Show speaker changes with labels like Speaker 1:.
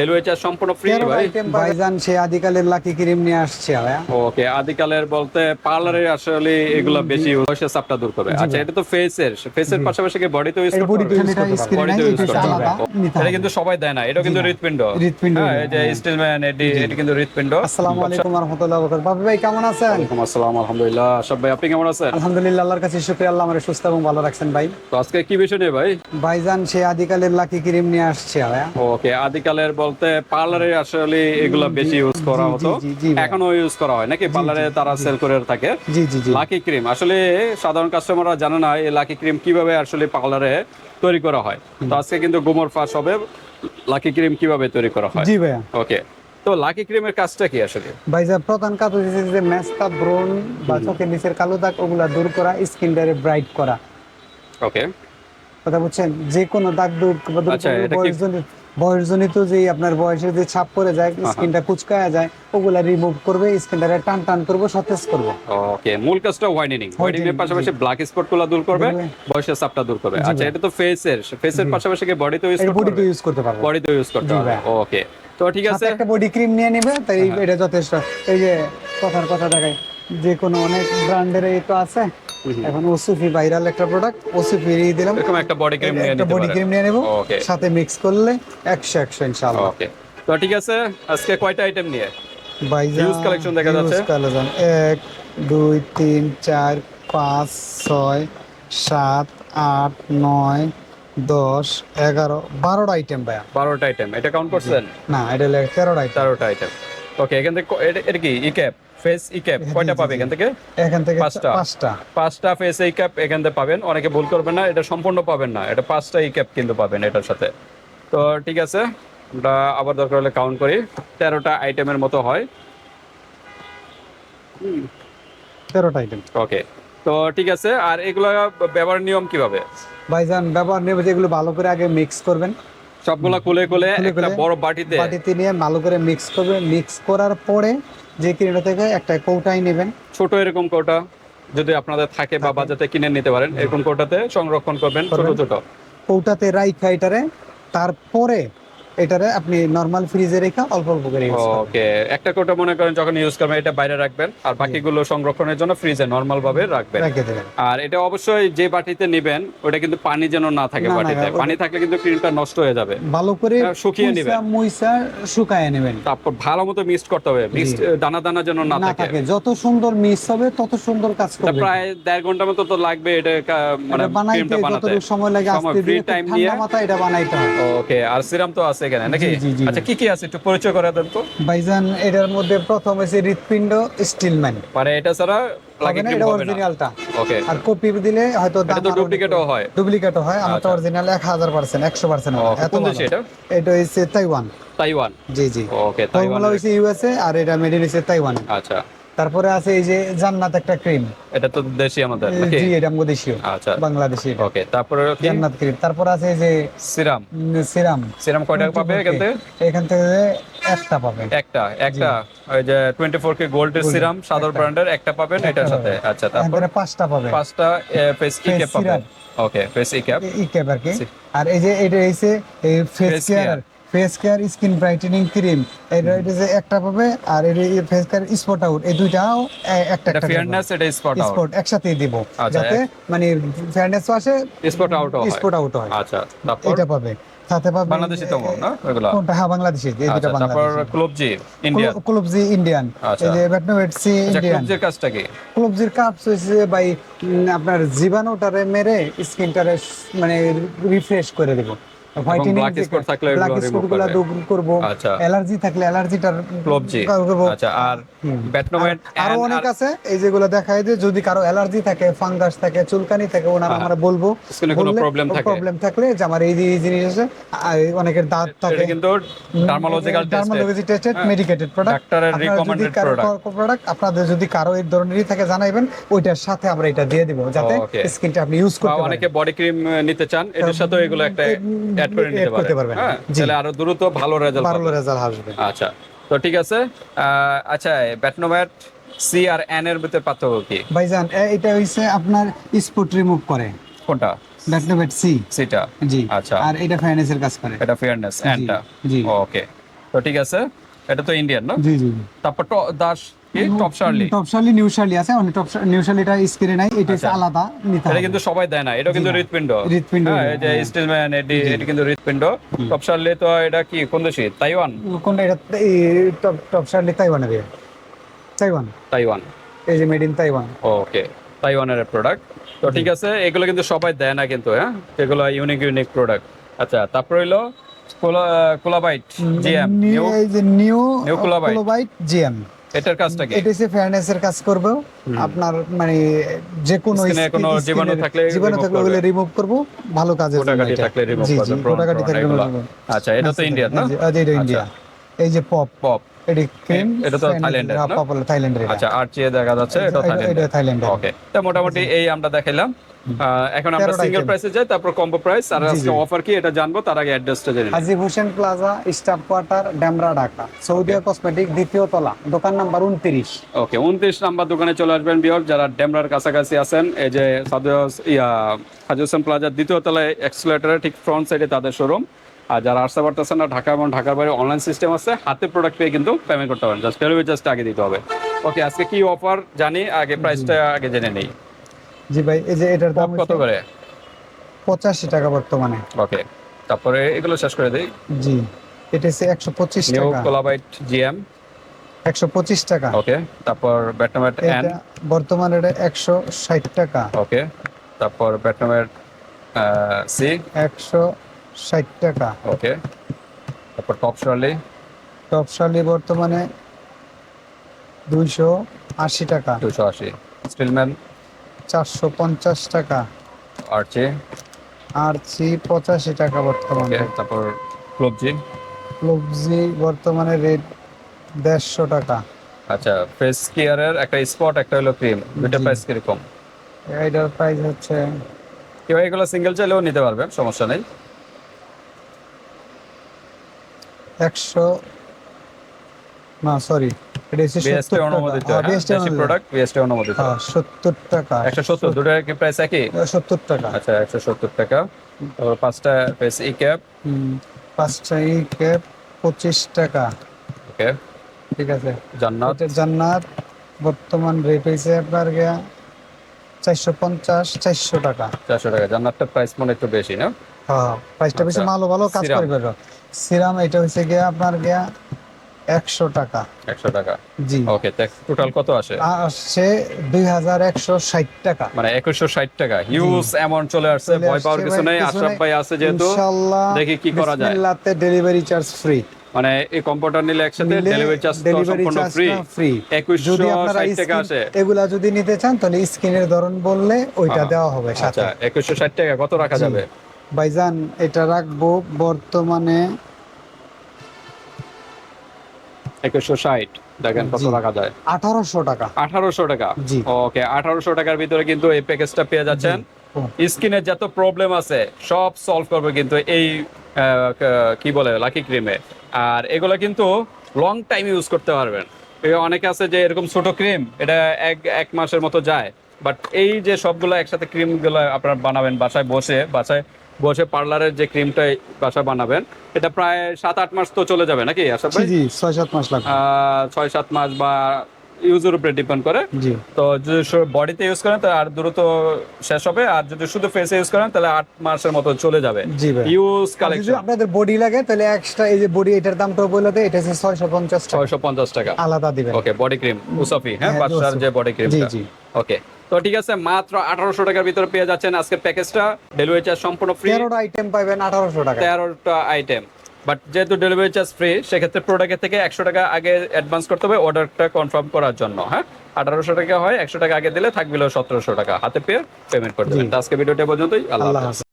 Speaker 1: Delivery সম্পূর্ণ free
Speaker 2: ভাই সে আদিকালের lucky cream নিয়ে আসছে
Speaker 1: ওকে আদিকালের বলতে পার্লারে আসলে এগুলা বেশি দূর আচ্ছা এটা তো ফেসের ফেসের পাশাপাশি কি বডি তো ইউজ
Speaker 2: বডি তো ইউজ
Speaker 1: কিন্তু সবাই দেয় না এটা কিন্তু হৃৎপিণ্ড হৃৎপিণ্ড হ্যাঁ, যে স্টিলম্যান এটা কিন্তু হৃৎপিণ্ড
Speaker 2: আসসালামু আচ্ছা। আলাইকুম ওয়া রাহমাতুল্লাহি ওয়া বারাকাতুহু বাবু ভাই কেমন আছেন
Speaker 1: ওয়া আসসালাম আলহামদুলিল্লাহ সব ভাই আপনি কেমন আছেন
Speaker 2: আলহামদুলিল্লাহ আল্লাহর কাছে শুকরিয়া আল্লাহ আমারে সুস্থ এবং ভালো রাখছেন ভাই
Speaker 1: তো আজকে কি বিষয় নিয়ে ভাই
Speaker 2: ভাইজান সে আদিকালের লাকি ক্রিম নিয়ে আসছে
Speaker 1: ওকে আদিকালের বল বলতে পার্লারে আসলে এগুলা বেশি ইউজ করা হতো এখনো ইউজ করা হয় নাকি পার্লারে তারা সেল করে থাকে লাকি ক্রিম আসলে সাধারণ কাস্টমাররা জানে না এই লাকি ক্রিম কিভাবে আসলে পার্লারে তৈরি করা হয় তো আজকে কিন্তু গোমর ফাঁস হবে লাকি ক্রিম কিভাবে তৈরি করা হয় জি ভাইয়া ওকে তো লাকি ক্রিমের কাজটা কি আসলে
Speaker 2: ভাই যা প্রধান কাজ হচ্ছে যে ম্যাস্তা ব্রন বা চোখের নিচের কালো দাগ ওগুলো দূর করা স্কিন ডারে ব্রাইট করা ওকে কথা বলছেন যে কোনো দাগ দূর আচ্ছা এটা কি বয়সজনিত যে আপনার বয়সের যে ছাপ পড়ে যায় স্কিনটা কুচকায়া যায় ওগুলা রিমুভ করবে স্কিনটারে টান টান করবে সতেজ করবে
Speaker 1: ওকে মূল কাজটা হোয়াইটেনিং হোয়াইটেনিং এর পাশাপাশি ব্ল্যাক স্পটগুলো দূর করবে বয়সের ছাপটা দূর করবে আচ্ছা এটা তো ফেসের ফেসের পাশাপাশি কি বডিতেও ইউজ করতে
Speaker 2: পারবে বডিতেও ইউজ করতে পারবে
Speaker 1: বডিতেও ইউজ করতে পারবে ওকে তো ঠিক আছে
Speaker 2: একটা বডি ক্রিম নিয়ে নেবে তাই হ্যাঁ। এটা যথেষ্ট এই যে কথার কথা দেখাই যে কোনো অনেক ব্র্যান্ডের এই তো আছে এখন ওসিফি ভাইরাল একটা প্রোডাক্ট ওসিফি দিয়ে দিলাম
Speaker 1: এরকম একটা বডি ক্রিম
Speaker 2: নিয়ে একটা বডি ক্রিম নিয়ে নেব সাথে মিক্স করলে একশো একশো ইনশাআল্লাহ
Speaker 1: ওকে তো ঠিক আছে আজকে কয়টা আইটেম নিয়ে
Speaker 2: ভাইজান ইউজ কালেকশন দেখা যাচ্ছে ইউজ কালেকশন 1 2 3 4 5 6 7 8 9 দশ এগারো বারোটা আইটেম ভাইয়া
Speaker 1: বারোটা আইটেম এটা কাউন্ট করছেন
Speaker 2: না এটা তেরোটা
Speaker 1: তেরোটা আইটেম ওকে এখান থেকে এটা কি E cap face E cap কয়টা পাবে এখান থেকে এখান থেকে পাঁচটা পাঁচটা পাঁচটা ফেস ই ক্যাপ এখান থেকে পাবেন অনেকে ভুল করবেন না এটা সম্পূর্ণ পাবেন না এটা পাঁচটা ই e ক্যাপ কিন্তু পাবেন এটার সাথে তো ঠিক আছে আমরা আবার দরকার হলে কাউন্ট করি তেরোটা আইটেমের মতো হয় তেরোটা আইটেম ওকে তো ঠিক আছে আর এগুলো ব্যবহার নিয়ম কিভাবে
Speaker 2: ভাইজান ব্যবহার নিয়ম যেগুলো ভালো করে আগে মিক্স করবেন
Speaker 1: সবগুলা কোলে কোলে একটা বড় বাটিতে
Speaker 2: বাটিতে নিয়ে ভালো করে মিক্স করবে মিক্স করার পরে যে কিলোটা থেকে একটা কৌটাই নেবেন
Speaker 1: ছোট এরকম কৌটা যদি আপনাদের থাকে বা বাজাতে কিনে নিতে পারেন এরকম কৌটাতে সংরক্ষণ করবেন
Speaker 2: ছোট ছোট কৌটাতে রাইখা এটারে তারপরে এটারে আপনি নরমাল ফ্রিজে রেখে অল্প অল্প করে ইউজ
Speaker 1: করবেন ওকে একটা কোটা মনে করেন যখন ইউজ করবেন এটা বাইরে রাখবেন আর বাকিগুলো সংরক্ষণের জন্য ফ্রিজে নরমাল ভাবে রাখবেন রেখে দেবেন আর এটা অবশ্যই যে বাটিতে নেবেন ওটা কিন্তু পানি যেন না থাকে বাটিতে পানি থাকলে কিন্তু ক্রিমটা নষ্ট হয়ে যাবে
Speaker 2: ভালো করে শুকিয়ে নেবেন মুইসা শুকায় নেবেন
Speaker 1: তারপর ভালো মতো মিক্স করতে হবে মিক্স দানা দানা যেন না থাকে
Speaker 2: যত সুন্দর মিক্স হবে তত সুন্দর কাজ
Speaker 1: করবে প্রায় দেড় ঘন্টা মতো তো লাগবে এটা
Speaker 2: মানে ক্রিমটা বানাতে সময় লাগে
Speaker 1: আস্তে টাইম নিয়ে
Speaker 2: মাথা এটা বানাইতে হবে
Speaker 1: ওকে আর সিরাম তো আছে এখানে নাকি আচ্ছা কি কি আছে একটু পরিচয় করে দেন তো
Speaker 2: ভাইজান এটার মধ্যে প্রথম আছে হৃৎপিণ্ড স্টিলম্যান
Speaker 1: মানে এটা ছাড়া
Speaker 2: কপি দিলে হয়তো
Speaker 1: দাম ডুপ্লিকেটও হয়
Speaker 2: ডুপ্লিকেটও হয় আমার তো অরিজিনাল 1000%
Speaker 1: 100% এত দেশে এটা
Speaker 2: এটা হইছে তাইওয়ান তাইওয়ান জি জি ওকে তাইওয়ান হইছে ইউএসএ আর এটা মেড ইন হইছে তাইওয়ান আচ্ছা তারপরে আছে এই যে জান্নাত একটা ক্রিম
Speaker 1: এটা তো দেশি আমাদের
Speaker 2: নাকি জি এটা আমাদের দেশীয় আচ্ছা বাংলাদেশি
Speaker 1: ওকে তারপরে কি
Speaker 2: জান্নাত ক্রিম তারপর আছে এই যে সিরাম সিরাম
Speaker 1: সিরাম কয়টা পাবে এখান থেকে
Speaker 2: এখান থেকে একটা পাবে
Speaker 1: একটা একটা ওই যে 24 কে গোল্ড এর সিরাম সাদর ব্র্যান্ডের একটা পাবেন এটার সাথে আচ্ছা
Speaker 2: তারপরে পাঁচটা পাবে
Speaker 1: পাঁচটা ফেস কি ক্যাপ পাবে okay face E cap
Speaker 2: E cap আর কি আর এই যে এটা এসে এই face care face care skin brightening cream এই যে একটা পাবে আর এর ফেস কেয়ার স্পট আউট এই দুইটাও একটা
Speaker 1: একটা ফেয়ারনেস এটা স্পট আউট
Speaker 2: স্পট একসাথেই দেব আচ্ছা, যাতে মানে ফেয়ারনেস আসে স্পট আউট হয় স্পট আউট হয় আচ্ছা তারপর এটা পাবে
Speaker 1: সাথে পাবে বাংলাদেশি তো না
Speaker 2: এগুলা কোনটা হ্যাঁ বাংলাদেশি এই
Speaker 1: দুটো আচ্ছা, বাংলাদেশি তারপর ক্লোবজি ইন্ডিয়ান
Speaker 2: ক্লোবজি ইন্ডিয়ান এই যে সি ইন্ডিয়ান ক্লোবজির কাজটা কি ক্লোবজির কাজ হইছে ভাই আপনার জীবাণুটারে মেরে স্কিনটারে মানে রিফ্রেশ করে দেবো আপনাদের যদি কারো এই ধরনেরই থাকে জানাইবেন ওইটার সাথে আমরা এটা দিয়ে দিব যাতে স্কিনটা আপনি ইউজ করতে
Speaker 1: পারেন অনেকে বডি ক্রিম নিতে চান এটার সাথে এগুলো একটা অ্যাড করে নিতে করতে হ্যাঁ, তাহলে আরো দ্রুত ভালো রেজাল্ট
Speaker 2: ভালো রেজাল্ট আসবে
Speaker 1: আচ্ছা তো ঠিক আছে আচ্ছা ব্যাটনোম্যাট সি আর এন এর ভিতরে পার্থক্য কি
Speaker 2: ভাইজান এটা হইছে আপনার স্পট রিমুভ করে কোনটা ব্যাটনোম্যাট সি সেটা জি আচ্ছা আর এটা ফেয়ারনেস এর কাজ করে
Speaker 1: এটা ফেয়ারনেস এনটা জি ওকে তো ঠিক আছে এটা তো ইন্ডিয়ান না জি জি তারপর তো দাস এটা আচ্ছা। সবাই দেয় না কিন্তু কি ইয়ে। তাইওয়ান এই মেড ইন ওকে প্রোডাক্ট তো ঠিক আছে এগুলো কিন্তু সবাই দেয় না কিন্তু হ্যাঁ এগুলো ইউনিক ইউনিক প্রোডাক্ট আচ্ছা তারপর হলো কোলাবাইট জিএম
Speaker 2: নিউ নিউ কোলাবাইট জিএম এটার কাজটা কি কাজ করব আপনার মানে যে কোনো
Speaker 1: কোনো জীবাণু থাকলে
Speaker 2: জীবাণু থাকলে ওগুলো রিমুভ করব ভালো থাকলে রিমুভ করব
Speaker 1: থাকলে আচ্ছা এটা তো ইন্ডিয়া আচ্ছা,
Speaker 2: না এটা ইন্ডিয়া আচ্ছা। এই যে পপ পপ এটি ক্রিম এটা তো থাইল্যান্ডের পপ থাইল্যান্ডের
Speaker 1: আচ্ছা আর চেয়ে দেখা যাচ্ছে এটা থাইল্যান্ডের ওকে তো মোটামুটি এই আমরা দেখাইলাম এখন আমরা সিঙ্গেল প্রাইসে যাই তারপর কম্বো প্রাইস আর আজকে অফার কি এটা জানবো তার আগে অ্যাড্রেসটা জানি
Speaker 2: Haji Hossain plaza staff quarter Demra Dhaka Saudia cosmetic দ্বিতীয় তলা দোকান নাম্বার 29
Speaker 1: ওকে 29 নাম্বার দোকানে চলে আসবেন বিয়র যারা ডেমরার কাছাকাছি আছেন এই যে সাদুস ইয়া হাজী হোসেন প্লাজার দ্বিতীয় তলায় এক্সেলারেটরের ঠিক ফ্রন্ট সাইডে তাদের শোরুম আর যারা আসতে পারতেছেন না ঢাকা এবং ঢাকার বাইরে অনলাইন সিস্টেম আছে হাতে প্রোডাক্ট পেয়ে কিন্তু পেমেন্ট করতে পারেন জাস্ট ডেলিভারি চার্জটা আগে দিতে হবে ওকে আজকে কি অফার জানি আগে প্রাইসটা আগে জেনে নেই
Speaker 2: জি ভাই এই যে এটার দাম কত করে পঁচাশি টাকা বর্তমানে
Speaker 1: ওকে তারপরে এগুলো শেষ করে দেই
Speaker 2: জি এটা হচ্ছে একশো পঁচিশ
Speaker 1: টাকা কোলাবাইট জিএম
Speaker 2: একশো পঁচিশ টাকা
Speaker 1: ওকে তারপর ব্যাটনামেট এন
Speaker 2: বর্তমানে এটা একশো ষাট টাকা
Speaker 1: ওকে তারপর ব্যাটনামেট সি
Speaker 2: একশো ষাট টাকা
Speaker 1: ওকে তারপর টপ শার্লি
Speaker 2: টপ শার্লি বর্তমানে দুইশো আশি টাকা
Speaker 1: দুইশো আশি স্টিলম্যান
Speaker 2: চারশো পঞ্চাশ টাকা আরচি আরচি পঁচাশি টাকা বর্তমানে
Speaker 1: তারপর ক্লোবজি
Speaker 2: ক্লোবজি বর্তমানে রেট দেড়শো টাকা
Speaker 1: আচ্ছা ফেস কেয়ারের একটা স্পট একটা হলো ক্রিম দুইটা প্রাইস কিরকম
Speaker 2: এটার প্রাইস হচ্ছে
Speaker 1: কেউ এগুলো সিঙ্গেল চাইলেও নিতে পারবেন সমস্যা নেই
Speaker 2: একশো না হ্যাঁ, হ্যাঁ,
Speaker 1: হ্যাঁ,
Speaker 2: আচ্ছা, e e জান্নাত বর্তমান রেট হয়েছে আপনার চারশো পঞ্চাশ চারশো টাকা
Speaker 1: চারশো টাকা প্রাইস একটু বেশি না
Speaker 2: প্রাইসটা ভালো আচ্ছা, ভালো কাজ সিরাম এটা হচ্ছে গিয়া আপনার গিয়া একশো টাকা একশো টাকা জি
Speaker 1: ওকে টোটাল কত আসে
Speaker 2: আসছে দুই হাজার একশো ষাট টাকা
Speaker 1: মানে ষাট টাকা হিউজ অ্যামাউন্ট চলে আসছে ভয় পাওয়ার কিছু নেই আশরাফ ভাই আছে যেহেতু দেখি কি করা যায়
Speaker 2: ডেলিভারি চার্জ ফ্রি
Speaker 1: মানে এই কম্পিউটার নিলে একসাথে ডেলিভারি চার্জ
Speaker 2: সম্পূর্ণ ফ্রি ফ্রি
Speaker 1: 2160 টাকা আছে
Speaker 2: এগুলা যদি নিতে চান তাহলে স্ক্রিনের ধরন বললে ওইটা দেওয়া হবে আচ্ছা,
Speaker 1: সাথে আচ্ছা 2160 টাকা কত রাখা যাবে
Speaker 2: ভাইজান এটা রাখবো বর্তমানে
Speaker 1: একশো স্কিনের যত প্রবলেম আছে সব সলভ করবে কিন্তু এই কি বলে লাকি ক্রিমে আর এগুলো কিন্তু লং টাইম ইউজ করতে পারবেন অনেকে আছে যে এরকম ছোট ক্রিম এটা এক এক মাসের মতো যায় বাট এই যে সবগুলো একসাথে ক্রিমগুলো আপনার বানাবেন বাসায় বসে বাসায় বসে পার্লারের যে ক্রিমটা বাসা বানাবেন এটা প্রায় সাত আট মাস তো চলে যাবে নাকি আশা
Speaker 2: করি ছয় সাত মাস
Speaker 1: ছয় সাত মাস বা ইউজের উপরে ডিপেন্ড করে তো যদি বডিতে ইউজ করেন তাহলে আর দ্রুত শেষ হবে আর যদি শুধু ফেসে ইউজ করেন তাহলে আট মাসের মতো চলে যাবে ইউজ কালেকশন
Speaker 2: আপনাদের বডি লাগে তাহলে এক্সট্রা এই যে বডি এটার দামটা বলে দেয় এটা হচ্ছে ছয়শো পঞ্চাশ
Speaker 1: ছয়শো পঞ্চাশ টাকা আলাদা দিবেন ওকে বডি ক্রিম মুসাফি হ্যাঁ, হ্যাঁ বাচ্চার যে বডি ক্রিম জি ওকে তো ঠিক আছে মাত্র আঠারোশো টাকার ভিতরে পেয়ে যাচ্ছেন আজকের প্যাকেজটা ডেলিভারি চার্জ সম্পূর্ণ ফ্রি
Speaker 2: তেরোটা আইটেম পাবেন আঠারোশো টাকা
Speaker 1: তেরোটা আইটেম বাট যেহেতু ডেলিভারি চার্জ ফ্রি সেক্ষেত্রে প্রোডাক্টের থেকে একশো টাকা আগে অ্যাডভান্স করতে হবে অর্ডারটা কনফার্ম করার জন্য হ্যাঁ আঠারোশো টাকা হয় একশো টাকা আগে দিলে থাকবিল সতেরোশো টাকা হাতে পেয়ে পেমেন্ট করে দেবেন আজকে ভিডিওটা পর্যন্তই আল্লাহ